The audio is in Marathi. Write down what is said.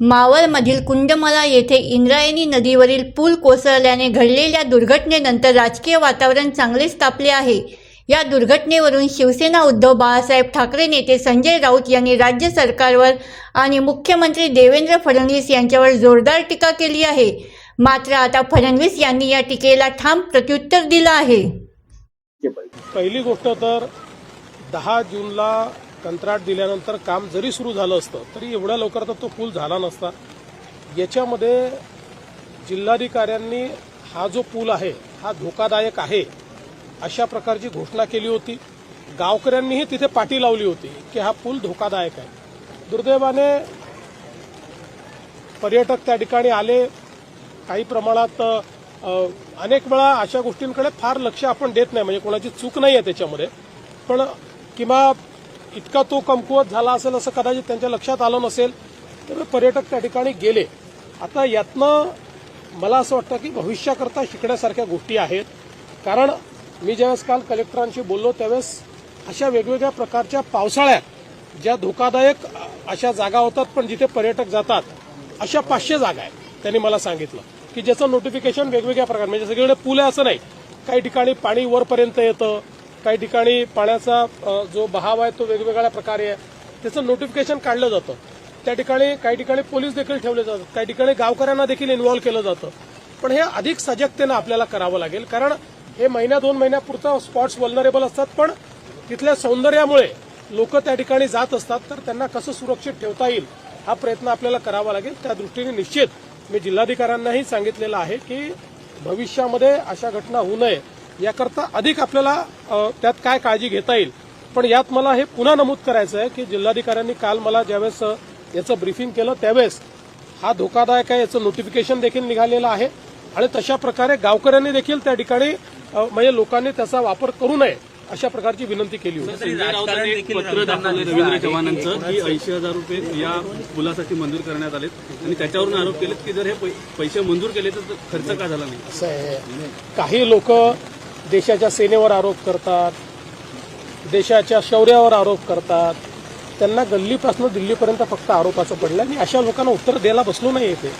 मावळमधील कुंडमला येथे इंद्रायणी नदीवरील पूल कोसळल्याने घडलेल्या दुर्घटनेनंतर राजकीय वातावरण चांगलेच तापले आहे. या दुर्घटनेवरून शिवसेना उद्धव बाळासाहेब ठाकरे नेते संजय राऊत यांनी राज्य सरकारवर आणि मुख्यमंत्री देवेंद्र फडणवीस यांच्यावर जोरदार टीका केली आहे. मात्र आता फडणवीस यांनी या टीकेला ठाम प्रत्युत्तर दिलं आहे. पहिली गोष्ट तर दहा जूनला कंत्राट दिल्यानंतर काम जरी सुरू झालं असतं तरी एवढ्या लवकर तर तो पूल झाला नसता. याच्यामध्ये जिल्हाधिकाऱ्यांनी हा जो पूल आहे हा धोकादायक आहे अशा प्रकारची घोषणा केली होती. गावकऱ्यांनीही तिथे पाठी लावली होती की हा पूल धोकादायक आहे. दुर्दैवाने पर्यटक त्या ठिकाणी आले. काही प्रमाणात अनेक वेळा अशा गोष्टींकडे फार लक्ष आपण देत नाही म्हणजे कोणाची चूक नाही आहे त्याच्यामध्ये. पण किंवा इतका तो कमकुवत झाला असेल असं कदाचित त्यांच्या लक्षात आलं नसेल तर पर्यटक त्या ठिकाणी गेले. आता यातनं मला असं वाटतं की भविष्याकरता शिकण्यासारख्या गोष्टी आहेत. कारण मी ज्यावेळेस काल कलेक्टरांशी बोललो त्यावेळेस अशा वेगवेगळ्या प्रकारच्या पावसाळ्यात ज्या धोकादायक अशा जागा होतात पण जिथे पर्यटक जातात अशा पाचशे जागा आहेत त्यांनी मला सांगितलं. की ज्याचं नोटिफिकेशन वेगवेगळ्या प्रकार म्हणजे सगळीकडे पूल आहे असं नाही. काही ठिकाणी पाणी वरपर्यंत येतं काही ठिकाणी पाण्याचा जो बहाव आहे तो वेगवेगळ्या प्रकारे आहे. त्याचं नोटिफिकेशन काढलं जातं. त्या ठिकाणी काही ठिकाणी पोलीस देखील ठेवले जातात. काही ठिकाणी गावकऱ्यांना देखील इन्व्हॉल्व्ह केलं जातं. पण हे अधिक सजगतेनं आपल्याला करावं लागेल. कारण हे महिन्या दोन महिन्यापुरतं स्पॉट्स वल्नरेबल असतात. पण तिथल्या सौंदर्यामुळे लोक त्या ठिकाणी जात असतात. तर त्यांना कसं सुरक्षित ठेवता येईल हा प्रयत्न आपल्याला करावा लागेल. त्या दृष्टीने निश्चित मी जिल्हाधिकाऱ्यांनाही सांगितलेलं आहे की भविष्यामध्ये अशा घटना होऊ नये. याकरता अधिक आपल्याला त्यात काय काळजी घेता येईल. पण यात मला हे पुन्हा नमूद करायचं आहे की जिल्हाधिकाऱ्यांनी काल मला ज्यावेळेस याचं ब्रीफिंग केलं त्यावेळेस हा धोकादायक आहे याचं नोटिफिकेशन देखील निघालेलं आहे. आणि तशा प्रकारे गावकऱ्यांनी देखील त्या ठिकाणी म्हणजे लोकांनी त्याचा वापर करू नये अशा प्रकारची विनंती केली होती. पत्र दाखवलं रवींद्र चव्हाणांचं की ऐंशी हजार रुपये या पुलासाठी मंजूर करण्यात आलेत. आणि त्याच्यावरून आरोप केलेत की जर हे पैसे मंजूर केले तर खर्च का झाला नाही? असं आहे. काही लोक देशाच्या सेनेवर आरोप करतात देशाच्या शौर्यावर आरोप करतात. त्यांना गल्लीपासून दिल्लीपर्यंत फक्त आरोपाचं पडलं आणि अशा लोकांना उत्तर द्यायला बसलो नाही येते